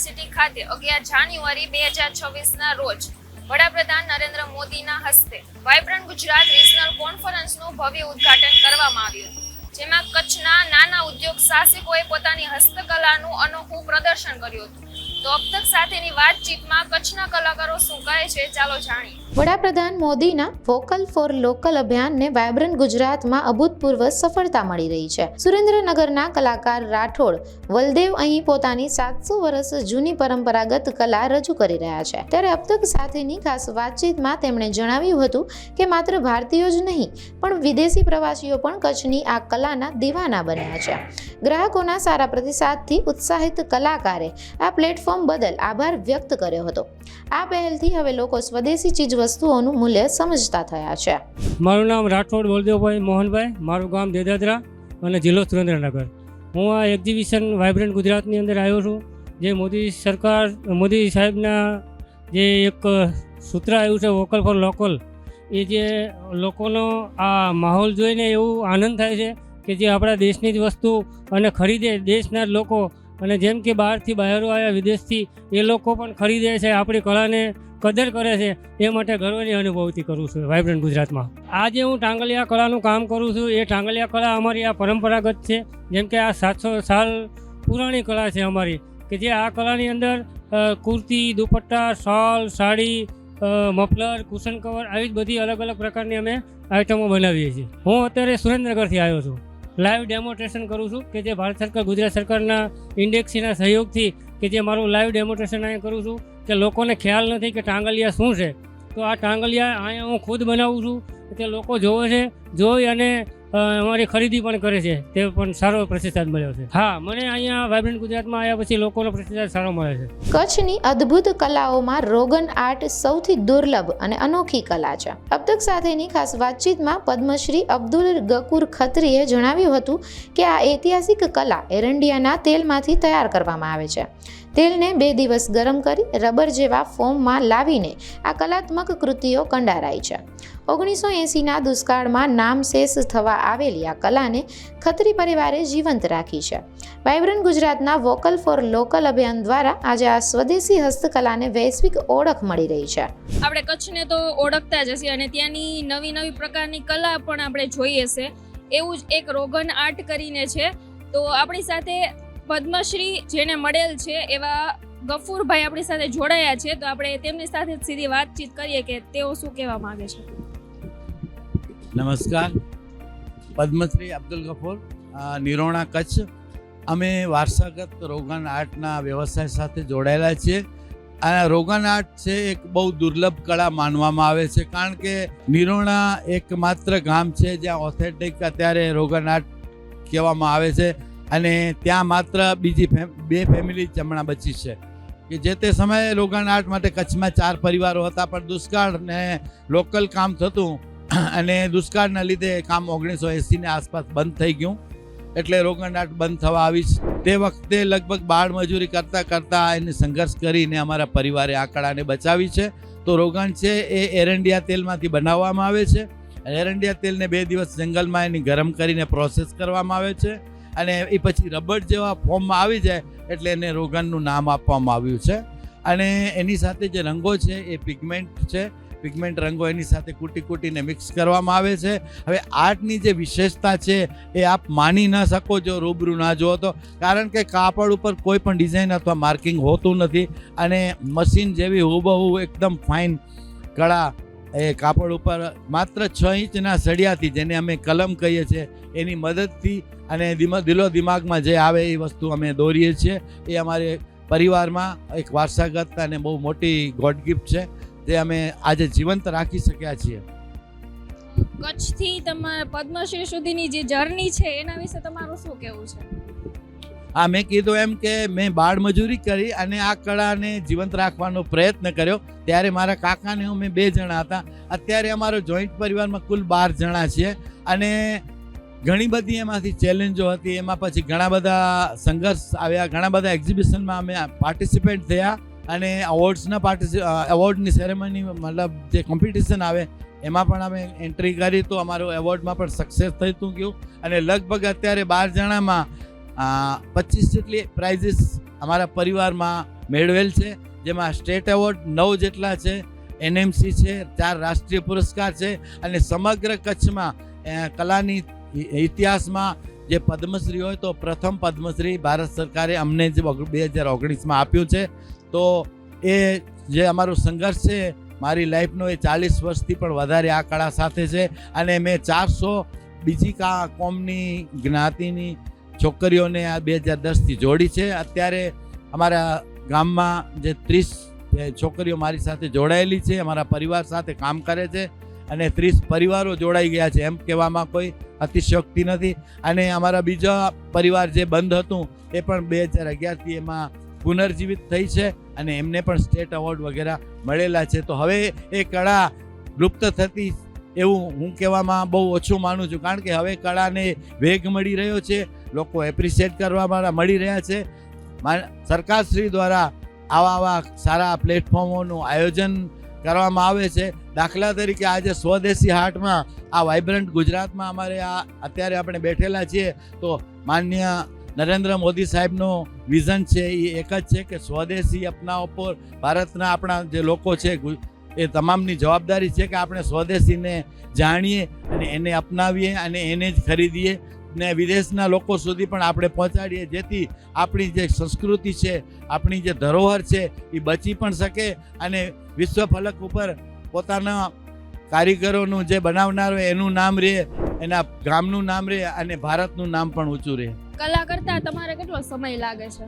University ખાતે અગિયાર જાન્યુઆરી બે હજાર છવ્વીસના રોજ વડાપ્રધાન નરેન્દ્ર મોદીના હસ્તે વાઇબ્રન્ટ ગુજરાત રિજનલ કોન્ફરન્સનું ભવ્ય ઉદ્ઘાટન કરવામાં આવ્યું. જેમાં કચ્છના નાના ઉદ્યોગ સાહસિકોએ પોતાની હસ્તકલાનું અનોખું પ્રદર્શન કર્યું હતું. તો અબતક સાથેની વાતચીતમાં કચ્છના કલાકારો શું કહે છે ચાલો જાણીએ. વડાપ્રધાન મોદીના વોકલ ફોર લોકલ અભિયાનને વાયબ્રન્ટ ગુજરાતમાં અભૂતપૂર્વ સફળતા મળી રહી છે. સુરેન્દ્રનગરના કલાકાર રાઠોડ વલદેવ અહીં પોતાની સાતસો વર્ષ જૂની પરંપરાગત કલા રજૂ કરી રહ્યા છે. ત્યારે અબતક સાથેની ખાસ વાતચીતમાં તેમણે જણાવ્યું હતું કે માત્ર ભારતીયો જ નહીં, પણ વિદેશી પ્રવાસીઓ પણ કચ્છની આ કલાના દીવાના બન્યા છે. ગ્રાહકોના સારા પ્રતિસાદથી ઉત્સાહિત કલાકારે આ પ્લેટફોર્મ બદલ આભાર વ્યક્ત કર્યો હતો. આ પહેલથી હવે લોકો સ્વદેશી ચીજ વસ્તુઓનું મૂલ્ય સમજતા થયા છે. મારું નામ રાઠોડ બળદેવભાઈ મોહનભાઈ, મારું ગામ દેદાદરા અને જિલ્લો સુરેન્દ્રનગર. હું આ એક્ઝિબિશન વાઇબ્રન્ટ ગુજરાતની અંદર આવ્યો છું, જે મોદી સરકાર, મોદી સાહેબના જે એક સૂત્ર આવ્યું છે, વોકલ ફોર લોકલ. એ જે લોકોનો આ માહોલ જોઈને એવું આનંદ થાય છે કે જે આપણા દેશની જ વસ્તુ અને ખરીદે, દેશના લોકો અને જેમ કે બહારથી બહારો આવ્યા, વિદેશથી, એ લોકો પણ ખરીદે છે, આપણી કળાને કદર કરે છે, એ માટે ગર્વની અનુભવતી કરું છું વાઇબ્રન્ટ ગુજરાતમાં. આજે હું ટાંગલિયા કળાનું કામ કરું છું. એ ટાંગલિયા કળા અમારી આ પરંપરાગત છે. જેમ કે આ સાતસો સાલ પુરાણી કળા છે અમારી, કે જે આ કળાની અંદર kurti, dupatta, shawl, sari muffler, cushion cover, આવી જ બધી અલગ અલગ પ્રકારની અમે આઇટમો બનાવીએ છીએ. હું અત્યારે સુરેન્દ્રનગરથી આવ્યો છું. લાઈવ ડેમોન્સ્ટ્રેશન કરું છું કે જે ભારત સરકાર, ગુજરાત સરકારના ઇન્ડેક્સીના સહયોગથી કે જે મારું લાઈવ ડેમોન્સ્ટ્રેશન અહીંયા કરું છું કે લોકોને ખ્યાલ નથી કે ટાંગલિયા શું છે. તો આ ટાંગલિયા અહીંયા હું ખુદ બનાવું છું કે લોકો જોવે છે, જોઈ અને અમારી ખરીદી પણ કરે છે. તે પણ સારો પ્રતિસાદ મળ્યો છે. હા, મને અહીંયા વાઇબ્રન્ટ ગુજરાતમાં આવ્યા પછી લોકોનો પ્રતિસાદ સારો મળે છે. કચ્છની અદ્ભુત કલાઓમાં રોગન આર્ટ સૌથી દુર્લભ અને અનોખી કલા છે. અબતક સાથેની ખાસ વાતચીતમાં પદ્મશ્રી અબ્દુલ ગકુર ખત્રીએ જણાવ્યું હતું કે આ ઐતિહાસિક કલા એરંડિયાના તેલમાંથી તૈયાર કરવામાં આવે છે. તેલને બે દિવસ ગરમ કરી, રબર જેવા ફોર્મમાં લાવીને આ કલાત્મક કૃતિઓ કંડારાઈ છે. ઓગણીસો એંસીના દુષ્કાળમાં નામશેષ થવા આવેલી આ કલાને ખત્રી પરિવારે જીવંત રાખી છે. વાઇબ્રન્ટ ગુજરાતના વોકલ ફોર લોકલ અભિયાન દ્વારા આજે આ સ્વદેશી હસ્તકલાને વૈશ્વિક ઓળખ મળી રહી છે. આપણે કચ્છને તો ઓળખતા જ હશે અને ત્યાંની નવી નવી પ્રકારની કલા પણ આપણે જોઈએ છે એવું જ એક રોગન આર્ટ કરીને છે. તો આપણી સાથે પદ્મશ્રી જેને મળેલ છે એવા ગફુરભાઈ આપણી સાથે જોડાયા છે. તો આપણે તેમની સાથે સીધી વાતચીત કરીએ કે તેઓ શું કહેવા માંગે છે? નમસ્કાર. પદ્મશ્રી અબ્દુલ ગફોર નિરોણા કચ્છ. અમે વારસાગત રોગન આર્ટના વ્યવસાય સાથે જોડાયેલા છીએ. આ રોગન આર્ટ છે એક બહુ દુર્લભ કળા માનવામાં આવે છે, કારણ કે નિરોણા એકમાત્ર ગામ છે જ્યાં ઓથેન્ટિક અત્યારે રોગન આર્ટ કહેવામાં આવે છે અને ત્યાં માત્ર બીજી બે ફેમિલી જ બચી છે. કે જે તે સમયે રોગન આર્ટ માટે કચ્છમાં ચાર પરિવારો હતા પણ દુષ્કાળ ને લોકલ કામ થતું અને દુષ્કાળના લીધે કામ ઓગણીસો એંસીની આસપાસ બંધ થઈ ગયું. એટલે રોગન આર્ટ બંધ થવા આવી. તે વખતે લગભગ બાળ મજૂરી કરતાં કરતાં એને સંઘર્ષ કરીને અમારા પરિવારે આ કળાને બચાવી છે. તો રોગન છે એ એરંડિયા તેલમાંથી બનાવવામાં આવે છે. એરંડિયા તેલને બે દિવસ જંગલમાં એની ગરમ કરીને પ્રોસેસ કરવામાં આવે છે. અને એ પછી રબર જેવા ફોર્મમાં આવી જાય એટલે એને રોગનનું નામ આપવામાં આવ્યું છે. અને એની સાથે જે રંગો છે એ પિગમેન્ટ છે. પિગમેન્ટ રંગો એની સાથે કૂટી કૂટીને મિક્સ કરવામાં આવે છે. હવે આર્ટની જે વિશેષતા છે એ આપ માની ન શકો જો, રૂબરૂ ના જુઓ તો. કારણ કે કાપડ ઉપર કોઈ પણ ડિઝાઇન અથવા માર્કિંગ હોતું નથી અને મશીન જેવી હુબહુ એકદમ ફાઇન કળા એ કાપડ ઉપર માત્ર છ ઇંચના સળિયાથી જેને અમે કલમ કહીએ છીએ, એની મદદથી અને દિલો દિમાગમાં જે આવે એ વસ્તુ અમે દોરીએ છીએ. એ અમારે પરિવારમાં એક વારસાગત અને બહુ મોટી ગોડ ગિફ્ટ છે. જે અમે આજે જીવંત રાખી શક્યા છીએ. કચ્છથી તમારા પદ્મશ્રી સુધીની જે જર્ની છે એના વિશે તમારું શું કહેવું છે? હા મેં કીધું એમ કે મેં બાળ મજૂરી કરી અને આ કળાને જીવંત રાખવાનો પ્રયત્ન કર્યો. ત્યારે મારા કાકાને હું મેં બે જણા હતા. અત્યારે અમારો જોઈન્ટ પરિવારમાં કુલ બાર જણા છીએ. અને ઘણી બધી એમાંથી ચેલેન્જો હતી. એમાં પછી ઘણા બધા સંઘર્ષ આવ્યા. ઘણા બધા એક્ઝિબિશનમાં અમે પાર્ટિસિપેટ થયા. અને અવોર્ડ્સના પાર્ટિસિ એવોર્ડની સેરેમની મતલબ જે કોમ્પિટિશન આવે, એમાં પણ અમે એન્ટ્રી કરી તો અમારું એવોર્ડમાં પણ સક્સેસ થતું ગયું. અને લગભગ અત્યારે બાર જણામાં પચીસ જેટલી પ્રાઇઝીસ અમારા પરિવારમાં મેળવેલ છે. જેમાં સ્ટેટ એવોર્ડ નવ જેટલા છે, એનએમસી છે, ચાર રાષ્ટ્રીય પુરસ્કાર છે અને સમગ્ર કચ્છમાં કલાની ઇતિહાસમાં જે પદ્મશ્રી હોય તો પ્રથમ પદ્મશ્રી ભારત સરકારે અમને જે બે હજાર ઓગણીસમાં આપ્યું છે. તો એ જે અમારો સંઘર્ષ છે, મારી લાઈફનો એ ચાલીસ વર્ષથી પણ વધારે આ કળા સાથે છે અને મેં ચારસો બીજી કા કોમની જ્ઞાતિની છોકરીઓને આ બે હજાર દસથી જોડી છે. અત્યારે અમારા ગામમાં જે ત્રીસ છોકરીઓ મારી સાથે જોડાયેલી છે, અમારા પરિવાર સાથે કામ કરે છે. અને ત્રીસ પરિવારો જોડાઈ ગયા છે. એમ કહેવામાં કોઈ અતિશયોક્તિ નથી. અને અમારા બીજા પરિવાર જે બંધ હતું, એ પણ બે હજાર અગિયારથી એમાં પુનર્જીવિત થઈ છે અને એમને પણ સ્ટેટ એવોર્ડ વગેરે મળેલા છે. તો હવે એ કળા લુપ્ત થતી એવું હું કહેવામાં બહુ ઓછું માનું છું. કારણ કે હવે કળાને વેગ મળી રહ્યો છે. લોકો એપ્રિશિએટ કરવા મળી રહ્યા છે. સરકારશ્રી દ્વારા આવા આવા સારા પ્લેટફોર્મોનું આયોજન કરવામાં આવે છે. દાખલા તરીકે આજે સ્વદેશી હાટમાં આ વાઇબ્રન્ટ ગુજરાતમાં અમારે આ અત્યારે આપણે બેઠેલા છીએ. તો માન્ય નરેન્દ્ર મોદી સાહેબનું વિઝન છે એ એક જ છે કે સ્વદેશી અપનાવો પર ભારતના આપણા જે લોકો છે એ તમામની જવાબદારી છે કે આપણે સ્વદેશીને જાણીએ અને એને અપનાવીએ અને એને જ ખરીદીએ. ને વિદેશના લોકો સુધી પણ આપણે પહોંચાડીએ, જેથી આપણી જે સંસ્કૃતિ છે, આપણી જે ધરોહર છે, એ બચી પણ શકે અને વિશ્વ ફલક ઉપર પોતાના કારીગરોનું જે બનાવનાર હોય એનું નામ રહે, એના ગામનું નામ રહે અને ભારતનું નામ પણ ઊંચું રહે. કલા કરતા તમારે કેટલો સમય લાગે છે?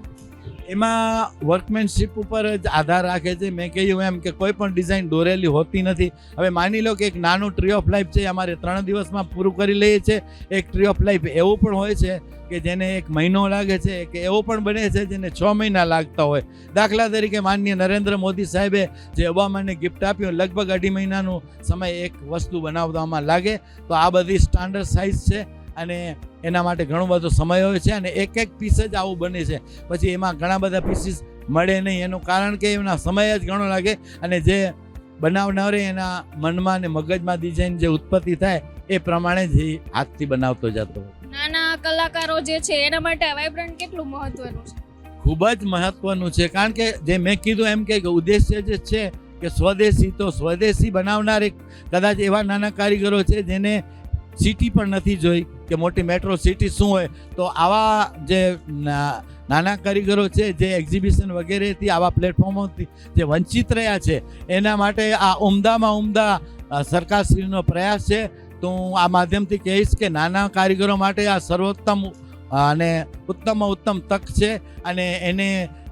એમાં વર્કમેનશીપ ઉપર જ આધાર રાખે છે. મેં કહ્યું એમ કે કોઈ પણ ડિઝાઇન દોરેલી હોતી નથી. હવે માની લો કે એક નાનું ટ્રી ઓફ લાઈફ છે અમારે ત્રણ દિવસમાં પૂરું કરી લઈએ છીએ એક ટ્રી ઓફ લાઈફ એવું પણ હોય છે કે જેને એક મહિનો લાગે છે, કે એવો પણ બને છે જેને છ મહિના લાગતા હોય. દાખલા તરીકે માનનીય નરેન્દ્ર મોદી સાહેબે જે ઓબામાને ગિફ્ટ આપ્યું, લગભગ અઢી મહિનાનો સમય એક વસ્તુ બનાવવામાં લાગે. તો આ બધી સ્ટાન્ડર્ડ સાઇઝ છે. અને એના માટે ઘણો બધો સમય હોય છે અને એક એક પીસ જ આવું બને છે. પછી એમાં ઘણા બધા પીસીસ મળે નહીં. એનું કારણ કે એના સમય જ ઘણો લાગે અને જે બનાવનારે એના મનમાં અને મગજમાં ડિઝાઇન જે ઉત્પત્તિ થાય એ પ્રમાણે જ હાથથી બનાવતો જતો નાના કલાકારો જે છે એના માટે વાઇબ્રન્ટ કેટલું મહત્વનું છે? ખૂબ જ મહત્વનું છે. કારણ કે જે મેં કીધું એમ કે ઉદ્દેશ્ય જે છે કે સ્વદેશી તો સ્વદેશી બનાવનાર એક કદાચ એવા નાના કારીગરો છે જેને સિટી પણ નથી જોઈ કે મોટી મેટ્રો સિટી શું હોય, તો આવા જે નાના કારીગરો છે, જે એક્ઝિબિશન વગેરેથી આવા પ્લેટફોર્મોથી જે વંચિત રહ્યા છે, એના માટે આ ઉમદામાં ઉમદા સરકારશ્રીનો પ્રયાસ છે. તો હું આ માધ્યમથી કહીશ કે નાના કારીગરો માટે આ સર્વોત્તમ અને ઉત્તમમાં ઉત્તમ તક છે. અને એને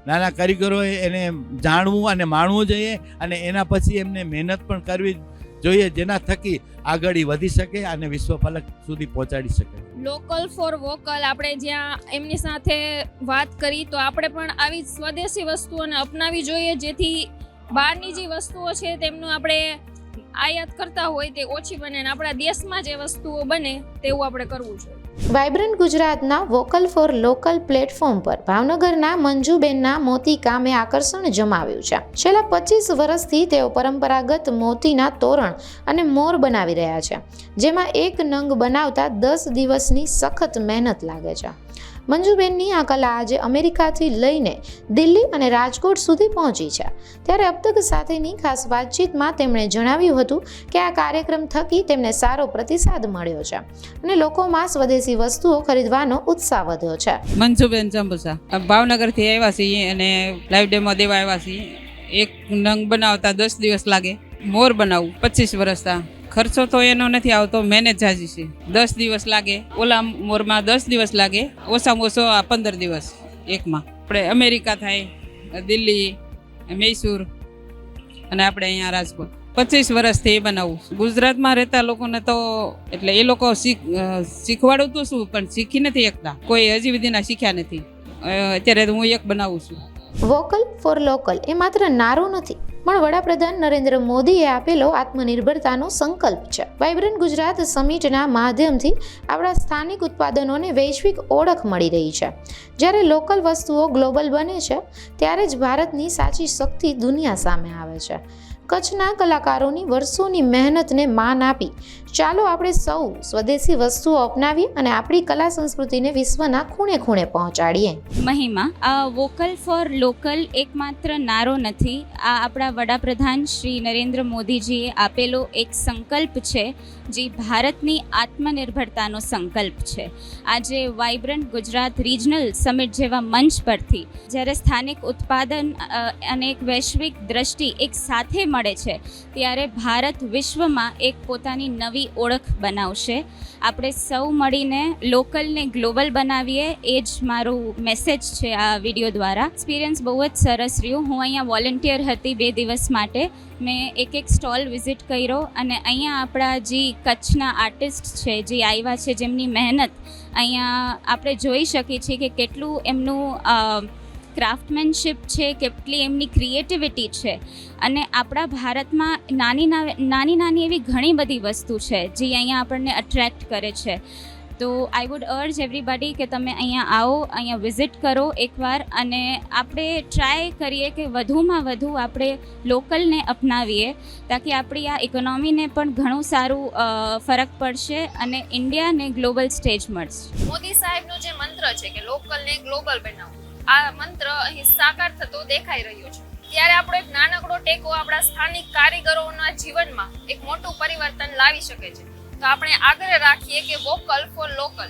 નાના કારીગરોએ એને જાણવું અને માણવું જોઈએ અને એના પછી એમને મહેનત પણ કરવી જોઈએ જેના થકી આગળ વધી શકે અને વિશ્વ ફલક સુધી પહોંચાડી શકે. લોકલ ફોર વોકલ આપણે જ્યાં એમની સાથે વાત કરી, તો આપણે પણ આવી સ્વદેશી વસ્તુઓને અપનાવી જોઈએ, જેથી બહારની જે વસ્તુઓ છે તેમનું આપણે આયાત કરતા હોય તે ઓછી બને અને આપણા દેશમાં જે વસ્તુઓ બને તેવું આપણે કરવું જોઈએ. વાઇબ્રન્ટ ગુજરાતના વોકલ ફોર લોકલ પ્લેટફોર્મ પર ભાવનગરના મંજુબેનના મોતી કામે આકર્ષણ જમાવ્યું છે. છેલ્લા પચીસ વર્ષથી તેઓ પરંપરાગત મોતીના તોરણ અને મોર બનાવી રહ્યા છે, જેમાં એક નંગ બનાવતા દસ દિવસની સખત મહેનત લાગે છે. મંજુબેનની આ કલા આજે અમેરિકાથી લઈને દિલ્હી અને રાજકોટ સુધી પહોંચી છે. ત્યારે અબતક સાથેની ખાસ વાતચીતમાં તેમણે જણાવ્યું હતું કે આ કાર્યક્રમ થકી તેમને સારો પ્રતિસાદ મળ્યો છે અને લોકોમાં સ્વદેશી વસ્તુઓ ખરીદવાનો ઉત્સાહ વધ્યો છે. મંજુબેન જંબુસા ભાવનગરથી આવ્યા છીએ અને લાઈવ ડેમો દેવા આવ્યા છીએ. એક નંગ બનાવતા દસ દિવસ લાગે. મોર બનાવવું પચીસ વર્ષતા ખર્ચો તો એનો નથી આવતો મહેનત જાજી છે. દસ દિવસ લાગે, ઓલા મોરમાં દસ દિવસ લાગે, ઓછામાં ઓછો આ પંદર દિવસ એકમાં. આપણે અમેરિકા થાય, દિલ્હી, મૈસૂર અને આપણે અહીંયા રાજકોટ. પચીસ વર્ષથી એ બનાવું ગુજરાતમાં રહેતા લોકોને તો એટલે એ લોકો શીખ શીખવાડું તો શું, પણ શીખી નથી એકતા કોઈ હજી સુધીના શીખ્યા નથી. અત્યારે હું એક બનાવું છું. વોકલ ફોર લોકલ એ માત્ર નારું નથી પણ વડાપ્રધાન નરેન્દ્ર મોદીએ આપેલો આત્મનિર્ભરતાનો સંકલ્પ છે. વાઇબ્રન્ટ ગુજરાત સમિટના માધ્યમથી આપણા સ્થાનિક ઉત્પાદનોને વૈશ્વિક ઓળખ મળી રહી છે. જ્યારે લોકલ વસ્તુઓ ગ્લોબલ બને છે, ત્યારે જ ભારતની સાચી શક્તિ દુનિયા સામે આવે છે. કચ્છના કલાકારોની વર્ષોની મહેનતને માન આપી ચાલો આપણે સૌ સ્વદેશી વસ્તુઓ અપનાવીએ અને આપણી કલા સંસ્કૃતિને વિશ્વના ખૂણે ખૂણે પહોંચાડીએ. મહિમા, આ વોકલ ફોર લોકલ એકમાત્ર નારો નથી. આ આપણા વડાપ્રધાન શ્રી નરેન્દ્ર મોદીજીએ આપેલો એક સંકલ્પ છે, જે ભારતની આત્મનિર્ભરતાનો સંકલ્પ છે. આજે વાઇબ્રન્ટ ગુજરાત રિજનલ સમિટ જેવા મંચ પરથી જ્યારે સ્થાનિક ઉત્પાદન અને એક વૈશ્વિક દ્રષ્ટિ એક સાથે મળે છે, ત્યારે ભારત વિશ્વમાં એક પોતાની નવી ઓળખ બનાવશે. આપણે સૌ મળીને લોકલને ગ્લોબલ બનાવીએ, એ જ મારું મેસેજ છે આ વીડિયો દ્વારા. એક્સપિરિયન્સ બહુ જ સરસ રહ્યું. હું અહીંયા વોલેન્ટિયર હતી બે દિવસ માટે. મેં એક એક સ્ટોલ વિઝિટ કર્યો અને અહીંયા આપણા જે કચ્છના આર્ટિસ્ટ છે, જે આવ્યા છે, જેમની મહેનત, અહીંયા આપણે જોઈ શકીએ છીએ કે કેટલું એમનું ક્રાફ્ટમેનશિપ છે, કેટલી એમની ક્રિએટિવિટી છે અને આપણા ભારતમાં નાની નાની નાની એવી ઘણી બધી વસ્તુ છે જે અહીંયા આપણને અટ્રેક્ટ કરે છે. તો આઈ વુડ અર્જ એવરીબડી કે તમે અહીંયા આવો, અહીંયા વિઝિટ કરો એકવાર અને આપણે ટ્રાય કરીએ કે વધુમાં વધુ આપણે લોકલને અપનાવીએ તાકી આપણી આ ઇકોનોમીને પણ ઘણું સારું ફરક પડશે અને ઇન્ડિયાને ગ્લોબલ સ્ટેજ મળશે. મોદી સાહેબનો જે મંત્ર છે કે લોકલને ગ્લોબલ બનાવવું આ મંત્ર અહીં સાકાર થતો દેખાઈ રહ્યો છે. ત્યારે આપણો એક નાનકડો ટેકો આપણા સ્થાનિક કારીગરોના જીવનમાં એક મોટું પરિવર્તન લાવી શકે છે. તો આપણે આગ્રહ રાખીએ કે વોકલ ફોર લોકલ